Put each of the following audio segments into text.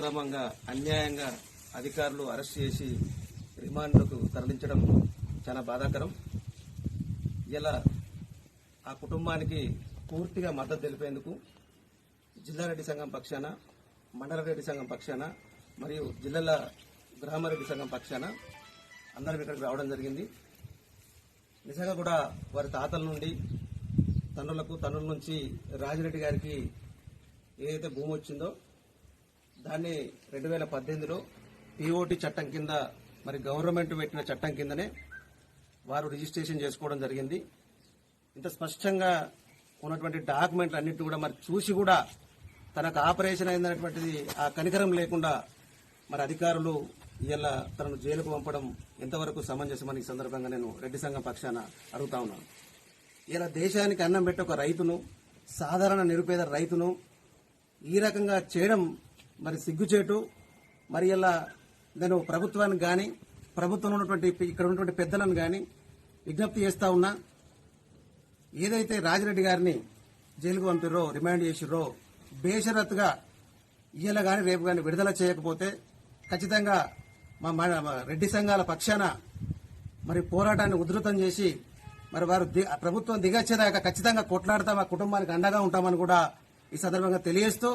అక్రమంగా అన్యాయంగా అధికారులు అరెస్ట్ చేసి రిమాండ్లకు తరలించడం చాలా బాధాకరం. ఇలా ఆ కుటుంబానికి పూర్తిగా మద్దతు తెలిపేందుకు జిల్లారెడ్డి సంఘం పక్షాన మండల రెడ్డి సంఘం పక్షాన మరియు జిల్లాల గ్రామారెడ్డి సంఘం పక్షాన అందరం ఇక్కడికి రావడం జరిగింది. నిజంగా కూడా వారి తాతల నుండి తన్నులకు తన్నుల నుంచి రాజిరెడ్డి గారికి ఏదైతే భూమి వచ్చిందో దాన్ని రెండు వేల పద్దెనిమిదిలో పిఓటి చట్టం కింద మరి గవర్నమెంట్ పెట్టిన చట్టం కిందనే వారు రిజిస్ట్రేషన్ చేసుకోవడం జరిగింది. ఇంత స్పష్టంగా ఉన్నటువంటి డాక్యుమెంట్లు అన్నిటి కూడా మరి చూసి కూడా తనకు ఆపరేషన్ అయిందనేటువంటిది ఆ కనికరం లేకుండా మరి అధికారులు ఇలా తనను జైలుకు పంపడం ఎంతవరకు సమంజసమని ఈ సందర్భంగా నేను రెడ్డి సంఘం పక్షాన అడుగుతా ఉన్నాను. ఇలా దేశానికి అన్నం పెట్టే ఒక రైతును సాధారణ నిరుపేద రైతును ఈ రకంగా చేయడం మరి సిగ్గుచేటు మరి ఇలా నేను ప్రభుత్వానికి కానీ ప్రభుత్వంలో ఉన్నటువంటి ఇక్కడ ఉన్నటువంటి పెద్దలను కానీ విజ్ఞప్తి చేస్తా ఉన్నా ఏదైతే రాజిరెడ్డి గారిని జైలుకు పంపిర్రో రిమాండ్ చేసిర్రో బేషరత్తుగా ఇయ్యల కానీ రేపు కానీ విడుదల చేయకపోతే ఖచ్చితంగా మా మా- మా రెడ్డి సంఘాల పక్షాన మరి పోరాటాన్ని ఉధృతం చేసి మరి వారు ది- ప్రభుత్వం దిగచ్చేదాకా ఖచ్చితంగా కొట్లాడతాం ఆ కుటుంబానికి అండగా ఉంటామని కూడా ఈ సందర్భంగా తెలియజేస్తూ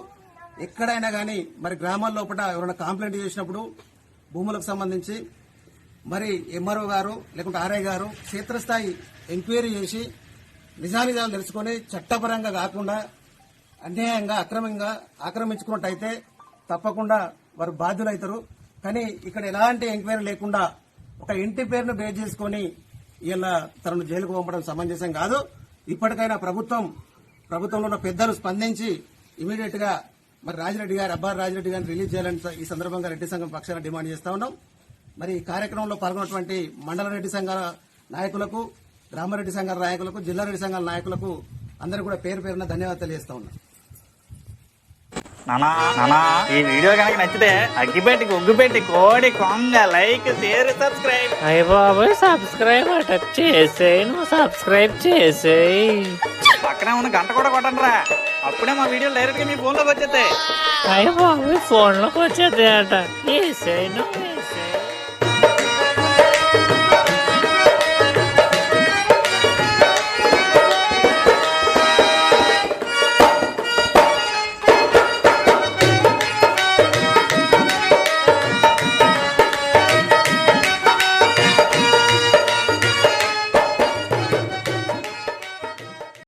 ఎక్కడైనా కానీ మరి గ్రామాల లోపల ఎవరైనా కంప్లైంట్ చేసినప్పుడు భూములకు సంబంధించి మరి ఎంఆర్ఓ గారు లేకుంటే ఆర్ఐ గారు క్షేత్రస్థాయి ఎంక్వైరీ చేసి నిజానిజాలు తెలుసుకొని చట్టపరంగా కాకుండా అన్యాయంగా అక్రమంగా ఆక్రమించుకున్నట్టయితే తప్పకుండా వారు బాధ్యులవుతారు కానీ ఇక్కడ ఎలాంటి ఎంక్వైరీ లేకుండా ఒక ఇంటి పేరును బేస్ చేసుకొని ఇలా తనను జైలుకు పంపడం సమంజసం కాదు. ఇప్పటికైనా ప్రభుత్వం ప్రభుత్వంలో ఉన్న పెద్దలు స్పందించి ఇమీడియట్గా మరి రాజిరెడ్డి గారు అబ్బార్ రాజిరెడ్డి గారిని రిలీజ్ చేయాలని ఈ సందర్భంగా రెడ్డి సంఘం పక్షాన డిమాండ్ చేస్తా ఉన్నాం. మరి ఈ కార్యక్రమంలో పాల్గొన్నటువంటి మండల రెడ్డి సంఘాల నాయకులకు గ్రామారెడ్డి సంఘాల నాయకులకు జిల్లా రెడ్డి సంఘాల నాయకులకు అందరూ కూడా పేరు పేరున ధన్యవాదాలు తెలియజేస్తా ఉన్నాం. నానా నానా ఈ వీడియో కనుక నచ్చితే అగ్గిపెట్టి ఒగ్గుపెట్టి కోడి కొంగ లైక్ షేర్ సబ్స్క్రైబ్. అయ్య బాబోయ్ సబ్స్క్రైబ్ అట చేసేయి నువ్వు సబ్స్క్రైబ్ చేసేయి. పక్కనే ఉన్న గంట కూడా కొట్టండి రా అప్పుడే మా వీడియోలు డైరెక్ట్గా మీ ఫోన్లోకి వచ్చేస్తాయి. అయ్య బాబోయ్ ఫోన్లోకి వచ్చేది అట